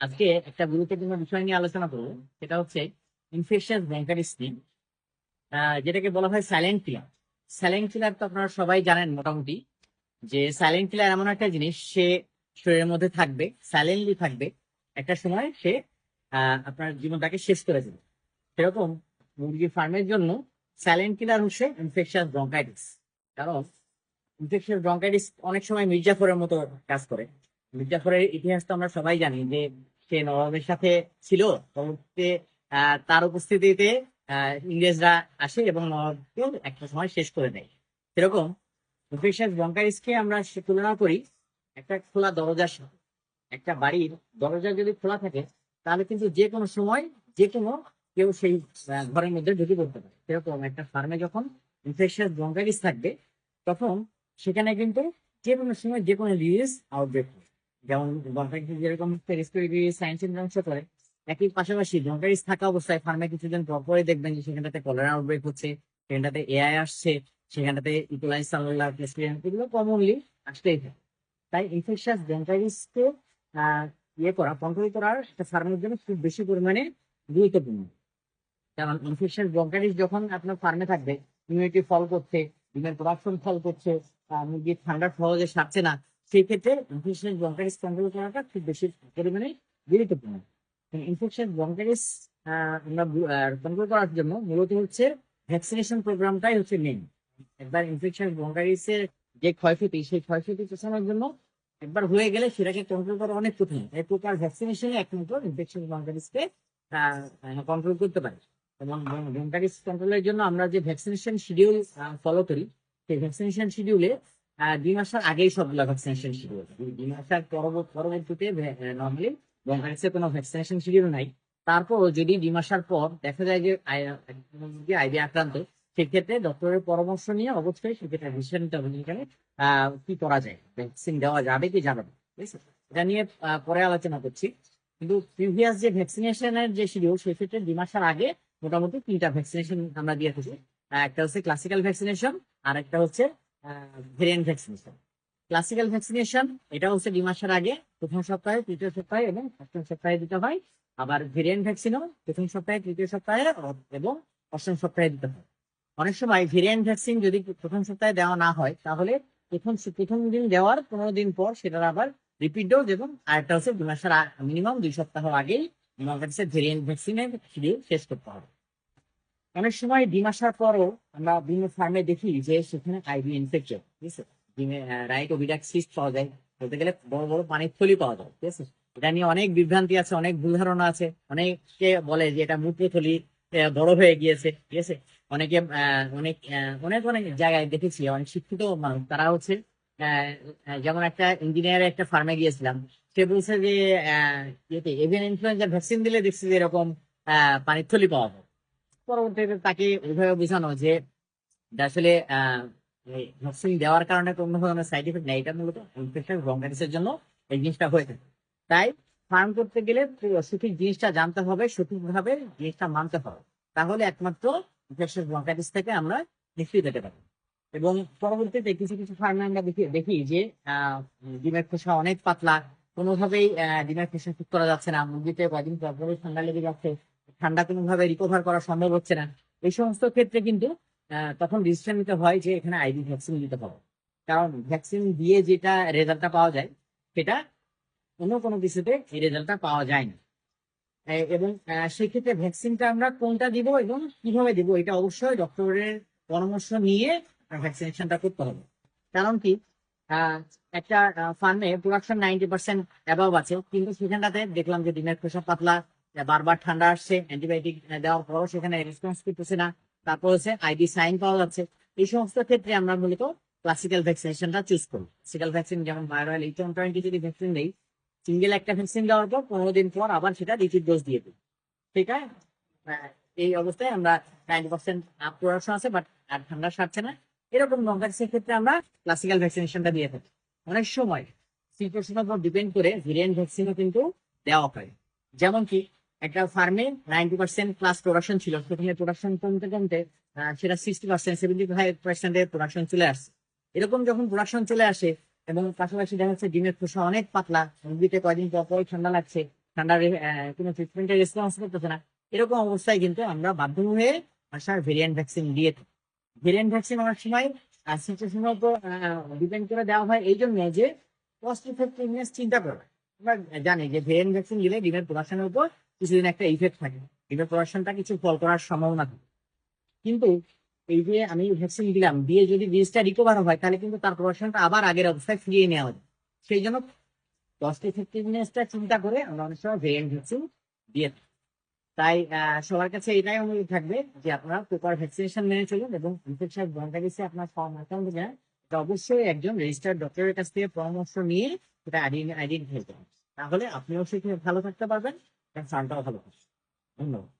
আজকে একটা গুরুত্বপূর্ণ বিষয় নিয়ে আলোচনা করব, সেটা হচ্ছে ইনফেকশন ব্রঙ্কাইটিস যেটাকে বলা হয় সাইলেন্ট কিলার সাইলেন্ট কিলার তো আপনারা সবাই জানেন মোটামুটি, যে সাইলেন্ট কিলার এমন একটা জিনিস, সে শরীরের মধ্যে থাকবে সাইলেন্টলি থাকবে, একটা সময় সে আপনার জীবনটাকে শেষ করে দেবে। সেরকম মুরগি ফার্মের জন্য সাইলেন্ট কিলার হচ্ছে ইনফেকশন ব্রঙ্কাইটিস কারণ ইনফেকশন ব্রঙ্কাইটিস অনেক সময় মির্জাফরের মতো কাজ করে। মির্জাফরের ইতিহাস তো আমরা সবাই জানি যে সে নবাবের সাথে ছিল। তার উপস্থিতিতে ইংরেজরা আসে এবং নবাবকে একটা সময় শেষ করে দেয়। সেরকম ব্রঙ্কাইটিসকে আমরা তুলনা করি একটা খোলা দরজার সাথে। একটা বাড়ির দরজা যদি খোলা থাকে, তাহলে কিন্তু যে কোনো সময় যে কোনো কেউ সেই ঘরের মধ্যে ঢুকে পড়তে পারে। সেরকম একটা ফার্মে যখন ইনফেকশন ব্রঙ্কাইটিস থাকবে, তখন সেখানে কিন্তু যে কোনো সময় যে কোনো ডিজিজ আউটব্রেক হয়। যেমন ব্রঙ্কাইটিস যেরকম সায়েন্স ধ্বংস করে একই পাশাপাশি ব্রঙ্কাইটিস থাকা অবস্থায় ফার্মে কিছুদিন পর পরে দেখবেন যে সেখানটাতে কলেরা আউটব্রেক হচ্ছে সেখানটাতে এআই আসছে সেখানটাতে ইকোলাই সালুলার প্রেসপিরেন্ট এগুলো কমনলি আসতেই থাকে। তাই ইনফেকশাস ব্রঙ্কাইটিসকে ইয়ে করা কন্ট্রোল করার একটা ফার্মের জন্য খুব বেশি পরিমাণে গুরুত্বপূর্ণ। কারণ ইনফেকশন ব্রঙ্কাইটিস যখন আপনার ফার্মে থাকবে ইমিউনিটি ফল করছে ডিমের প্রোডাকশন ফল করছে আহ, মুরগি ঠান্ডা সহজে সারছে না সেই ক্ষেত্রে ইনফেকশন ব্রঙ্কাইটিস কন্ট্রোল করাটা খুব বেশি পরিমাণে গুরুত্বপূর্ণ। ইনফেকশন ব্রঙ্কাইটিস আমরা কন্ট্রোল করার জন্য মূলত হচ্ছে ভ্যাকসিনেশন প্রোগ্রামটাই হচ্ছে মেন একবার ইনফেকশন ব্রঙ্কাইটিসের যে ক্ষয়ক্ষতি, সেই ক্ষয়ক্ষতি পেছানোর জন্য একবার হয়ে গেলে সেটাকে কন্ট্রোল করা অনেক কঠিন। এই প্রকার ভ্যাকসিনেশনে একমাত্র ইনফেকশন ব্রঙ্কাইটিসকে কন্ট্রোল করতে পারে। এবং ব্রঙ্কাইটিস কন্ট্রোলের জন্য আমরা যে ভ্যাকসিনেশন শিডিউল ফলো করি, সেই ভ্যাকসিনেশন শিডিউলে দুই মাসের আগেই সবগুলো ভ্যাকসিনেশন শিডিউল দুই মাসের পরবর্তী পরবর্তীতে নর্মালি ব্রঙ্কাইটিসের কোনো ভ্যাকসিনেশন শিডিউল নাই। তারপর যদি দুই মাসের পর দেখা যায় যে আইবি আক্রান্ত সেক্ষেত্রে ডক্টরের পরামর্শ নিয়ে অবশ্যই সেক্ষেত্রে এখানে আহ, কি করা যায় ভ্যাকসিন দেওয়া যাবে কি যাবে না ঠিক আছে? এটা নিয়ে পরে আলোচনা করছি। কিন্তু প্রিভিয়াস যে ভ্যাকসিনেশনের যে শিডিউল সেই ক্ষেত্রে দুই মাসের আগে মোটামুটি তিনটা ভ্যাকসিনেশন আমরা দিয়ে থাকি। একটা হচ্ছে ক্লাসিক্যাল ভ্যাকসিনেশন আর একটা হচ্ছে ভেরিয়েন্ট ভ্যাকসিনেশন ক্লাসিক্যাল ভ্যাকসিনেশন এটা হচ্ছে দুই মাসের আগে, প্রথম সপ্তাহে, তৃতীয় সপ্তাহে এবং অষ্টম সপ্তাহে দিতে হয়। আবার ভেরিয়েন্ট ভ্যাকসিনও প্রথম সপ্তাহে, তৃতীয় সপ্তাহে এবং অষ্টম সপ্তাহে দিতে হয়। অনেক সময় ভেরিয়েন্ট ভ্যাকসিন যদি প্রথম সপ্তাহে দেওয়া না হয়, তাহলে প্রথম প্রথম দিন দেওয়ার পনেরো দিন পর সেটার আবার রিপিট ডোজ এবং আরেকটা হচ্ছে দুই মাসের মিনিমাম দুই সপ্তাহ আগেই ভেরিয়েন্ট ভ্যাকসিনের শেষ করতে হবে। অনেক সময় ডিম আসার পরও আমরা বিভিন্ন ফার্মে দেখি যে সেখানে আইবি ইনফেকশন ঠিক আছে? ডিমে রাইট ওভিডাক সিস্ট পাওয়া যায় বলতে গেলে বড় বড় পানির থলি পাওয়া যায় ঠিক আছে? এটা নিয়ে অনেক বিভ্রান্তি আছে অনেক ভুল ধারণা আছে। অনেকে বলে যে এটা মূত্রথলি আহ, বড় হয়ে গিয়েছে ঠিক আছে? অনেকে অনেক অনেক অনেক জায়গায় দেখেছি অনেক শিক্ষিত মানুষ তারা হচ্ছে যেমন একটা ইঞ্জিনিয়ার একটা ফার্মে গিয়েছিলাম সে বলছে যে এভিয়ান ইনফ্লুয়েঞ্জা ভ্যাকসিন দিলে দেখছি যে এরকম পানির থলি পাওয়া যায়। পরবর্তীতে তাকে ওইভাবে বোঝানো যে আসলে ভ্যাকসিন দেওয়ার কারণে কোনো ধরনের সাইড এফেক্ট নেই। এটা মূলত ইনফেকশন ব্রঙ্কাইটিসের জন্য এই জিনিসটা হয়ে থাকে। তাই ফার্ম করতে গেলে সঠিক জিনিসটা জানতে হবে, সঠিকভাবে জিনিসটা মানতে হবে। তাহলে একমাত্র ইনফেকশন ব্রঙ্কাইটিস থেকে আমরা নিশ্চিত হতে পারি। এবং পরবর্তীতে কিছু কিছু ফার্মে আমরা দেখি দেখি যে ডিমের খোসা অনেক পাতলা। কোনোভাবেই ডিমের খোসা ঠিক করা যাচ্ছে না। মুরগিতে কয়েকদিন পর ঠান্ডা লেগে যাচ্ছে। ঠান্ডা কোনোভাবে রিকভার করা সম্ভব হচ্ছে না। এই সমস্ত ক্ষেত্রে কিন্তু তখন ডিসিশন নিতে হয় যে এখানে আইডি ভ্যাকসিন দিতে হবে কারণ ভ্যাকসিন দিয়ে যেটা রেজাল্টটা পাওয়া যায়, সেটা অন্য কোনো কিছুতে এই রেজাল্টটা পাওয়া যায় না এবং সেক্ষেত্রে ভ্যাকসিনটা আমরা কোনটা দিব এবং কীভাবে দিব, এটা অবশ্যই ডক্টরের পরামর্শ নিয়ে ভ্যাকসিনেশনটা করতে হবে। কারণ কি একটা ফার্মে প্রোডাকশন নাইনটি পার্সেন্ট অ্যাবাভ আছে, কিন্তু সেখানটাতে দেখলাম যে ডিমের খোসা পাতলা বারবার ঠান্ডা আসছে, অ্যান্টিবায়োটিক দেওয়ার পরও সেখানে রেসপন্স করতেছে না। তারপর হচ্ছে আইডি সাইন পাওয়া যাচ্ছে। এই সমস্ত ক্ষেত্রে আমরা মূলত ক্লাসিক্যাল ভ্যাকসিনেশনটা চুজ করি ক্লাসিক্যাল ভ্যাকসিন যেমন ভাইরাল এইচন টোয়েন্টি যদি ভ্যাকসিন দেই সিঙ্গেল একটা ভ্যাকসিন দেওয়ার পর পনেরো দিন পর আবার সেটা রিপিট ডোজ দিয়ে দিই ঠিক আছে? এই অবস্থায় আমরা নাইনটি পার্সেন্ট আপ প্রোডাকশন আছে বাট আর ঠান্ডা সারছে না। এরকম লঙ্কাক্সের ক্ষেত্রে আমরা ক্লাসিক্যাল ভ্যাকসিনেশনটা দিয়ে থাকি। অনেক সময় সিচুয়েশনের উপর ডিপেন্ড করে ভেরিয়েন্ট ভ্যাকসিনও কিন্তু দেওয়া হয়। যেমন কি একটা ফার্মে নাইনটি পার্সেন্ট প্লাস প্রোডাকশন ছিল। সেখানে প্রোডাকশন কমতে কমতে সেটা সিক্সটি পার্সেন্ট সেভেন্টি ফাইভ পার্সেন্টের প্রোডাকশন চলে আসছে। এরকম যখন প্রোডাকশন চলে আসে এবং পাশাপাশি দেখা যাচ্ছে ডিমের খোসা অনেক পাতলা মুরগিতে কয়দিন পর পরই ঠান্ডা লাগছে ঠান্ডার কোনো ট্রিটমেন্টের রেসপন্স করতেছে না, এরকম অবস্থায় কিন্তু আমরা বাধ্য হয়ে আসার ভেরিয়েন্ট ভ্যাকসিন দিয়ে থাকি। ভেরিয়েন্ট ভ্যাকসিন অনেক সময় সিচুয়েশনের উপর ডিপেন্ড করে দেওয়া হয় এই জন্য যে কস্ট ইফেক্টিভনেস চিন্তা করে। জানি যে ভেরিয়েন্ট ভ্যাকসিন দিলে ডিমের প্রোডাকশনের উপর কিছুদিন একটা ইফেক্ট থাকে। ডিমের প্রোডাকশনটা কিছু ফল করার সম্ভাবনা থাকে। কিন্তু এই যে আমি ভ্যাকসিন দিলাম, দিয়ে যদি বীজটা রিকভার হয়, তাহলে কিন্তু তার প্রোডাকশনটা আবার আগের অবস্থায় ফিরিয়ে নেওয়া যায়। সেই জন্য কস্ট ইফেক্টিভনেসটা চিন্তা করে আমরা অনেক সময় ভেরিয়েন্ট ভ্যাকসিন দিয়ে। তাই সবার কাছে এটাই অনুরোধ থাকবে যে আপনারা প্রপার ভ্যাকসিনেশন মেনে চলুন এবং ইনফেকশন গেছে আপনার ফর্ম অ্যাকাউন্ট এটা অবশ্যই একজন রেজিস্টার্ড ডক্টরের কাছ থেকে পরামর্শ নিয়ে সেটা আইডেন্টিফাই করুন তাহলে আপনিও সেখানে ভালো থাকতে পারবেন সানটাও ভালো থাকবে। ধন্যবাদ।